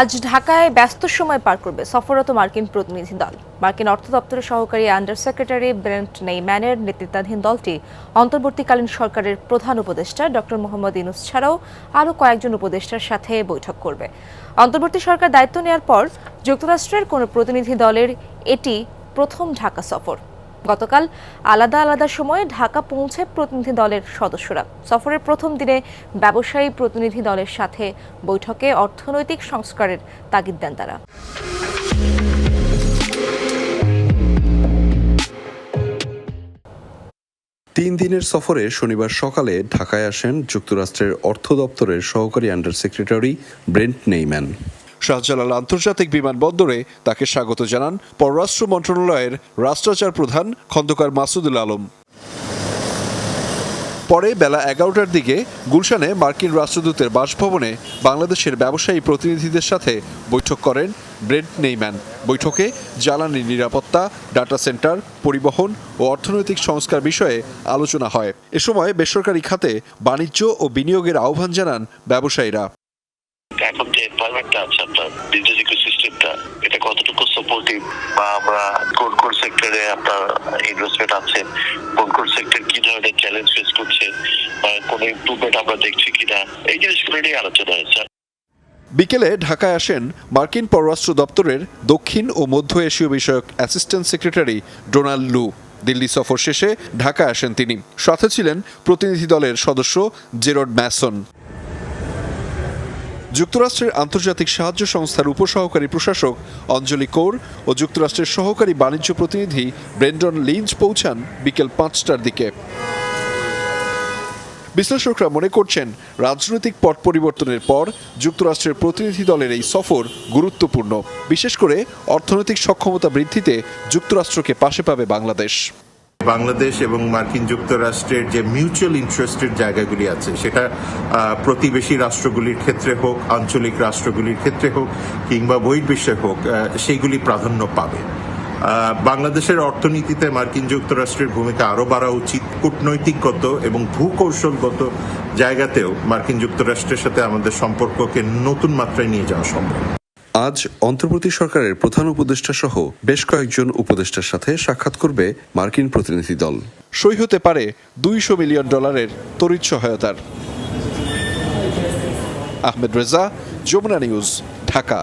আজ ঢাকায় ব্যস্ত সময় পার করবে সফররত মার্কিন প্রতিনিধি দল। মার্কিন অর্থ দপ্তরের সহকারী আন্ডার সেক্রেটারি ব্রেন্ট নেইম্যানের নেতৃত্বাধীন দলটি অন্তর্বর্তীকালীন সরকারের প্রধান উপদেষ্টা ডক্টর মোহাম্মদ ইনুস ছাড়াও আরও কয়েকজন উপদেষ্টার সাথে বৈঠক করবে। অন্তর্বর্তী সরকার দায়িত্ব নেওয়ার পর যুক্তরাষ্ট্রের কোনো প্রতিনিধি দলের এটি প্রথম ঢাকা সফর। গতকাল আলাদা আলাদা সময়ে ঢাকা পৌঁছে প্রতিনিধি দলের সদস্যরা। সফরের প্রথম দিনে ব্যবসায়ী প্রতিনিধি দলের সাথে বৈঠকে অর্থনৈতিক সংস্কারের তাগিদ দেন তারা। তিন দিনের সফরে শনিবার সকালে ঢাকায় আসেন যুক্তরাষ্ট্রের অর্থ দপ্তরের সহকারী under secretary Brent Neiman. Shahjalal আন্তর্জাতিক বিমানবন্দরে তাকে স্বাগত জানান পররাষ্ট্র মন্ত্রণালয়ের রাষ্ট্রাচার প্রধান খন্দকার মাসুদুল আলম। পরে বেলা এগারোটার দিকে গুলশানে মার্কিন রাষ্ট্রদূতের বাসভবনে বাংলাদেশের ব্যবসায়ী প্রতিনিধিদের সাথে বৈঠক করেন ব্রেড নেইম্যান। বৈঠকে জ্বালানি নিরাপত্তা, ডাটা সেন্টার, পরিবহন ও অর্থনৈতিক সংস্কার বিষয়ে আলোচনা হয়। এ সময় বেসরকারি খাতে বাণিজ্য ও বিনিয়োগের আহ্বান জানান ব্যবসায়ীরা। এখন যে এনভায়রনমেন্টটা আছে, আপনার বিজনেস ইকোসিস্টেমটা এটা কতটুকু সাপোর্টিভ বা আমরা কোন কোন সেক্টরে আপনার ইনভেস্টমেন্ট আছে? কোন কোন সেক্টর কি ধরনের চ্যালেঞ্জ ফেস করছে? বা কোন ইমপ্রুভমেন্ট আমরা দেখছি কিনা? এই জিনিসগুলো নিয়ে আলোচনা হয়েছে। বিকেলে ঢাকায় আসেন মার্কিন পররাষ্ট্র দপ্তরের দক্ষিণ ও মধ্য এশীয় বিষয়ক অ্যাসিস্ট্যান্ট সেক্রেটারি ডোনাল্ড লু। দিল্লি সফর শেষে ঢাকায় আসেন তিনি। সাথে ছিলেন প্রতিনিধি দলের সদস্য জেরড ম্যাসন। যুক্তরাষ্ট্রের আন্তর্জাতিক সাহায্য সংস্থার উপসহকারী প্রশাসক অঞ্জলি কৌর ও যুক্তরাষ্ট্রের সহকারী বাণিজ্য প্রতিনিধি ব্রেন্ডন লিঞ্চ পৌঁছান বিকেল পাঁচটার দিকে। বিশ্লেষকরা মনে করছেন, রাজনৈতিক পট পরিবর্তনের পর যুক্তরাষ্ট্রের প্রতিনিধি দলের এই সফর গুরুত্বপূর্ণ। বিশেষ করে অর্থনৈতিক সক্ষমতা বৃদ্ধিতে যুক্তরাষ্ট্রকে পাশে পাবে বাংলাদেশ। বাংলাদেশ এবং মার্কিন যুক্তরাষ্ট্রের যে মিউচুয়াল ইন্টারেস্টের জায়গাগুলি আছে, সেটা প্রতিবেশী রাষ্ট্রগুলির ক্ষেত্রে হোক, আঞ্চলিক রাষ্ট্রগুলির ক্ষেত্রে হোক, কিংবা বহির্বিশ্বে হোক সেইগুলি প্রাধান্য পাবে। বাংলাদেশের অর্থনীতিতে মার্কিন যুক্তরাষ্ট্রের ভূমিকা আরও বাড়া উচিত। কূটনৈতিকগত এবং ভূকৌশলগত জায়গাতেও মার্কিন যুক্তরাষ্ট্রের সাথে আমাদের সম্পর্ককে নতুন মাত্রায় নিয়ে যাওয়া সম্ভব। আজ অন্তর্বর্তী সরকারের প্রধান উপদেষ্টা সহ বেশ কয়েকজন উপদেষ্টার সাথে সাক্ষাৎ করবে মার্কিন প্রতিনিধি দল। সই হতে পারে দুইশো মিলিয়ন ডলারের তড়িৎ সহায়তার। আহমেদ রেজা, যমুনা নিউজ, ঢাকা।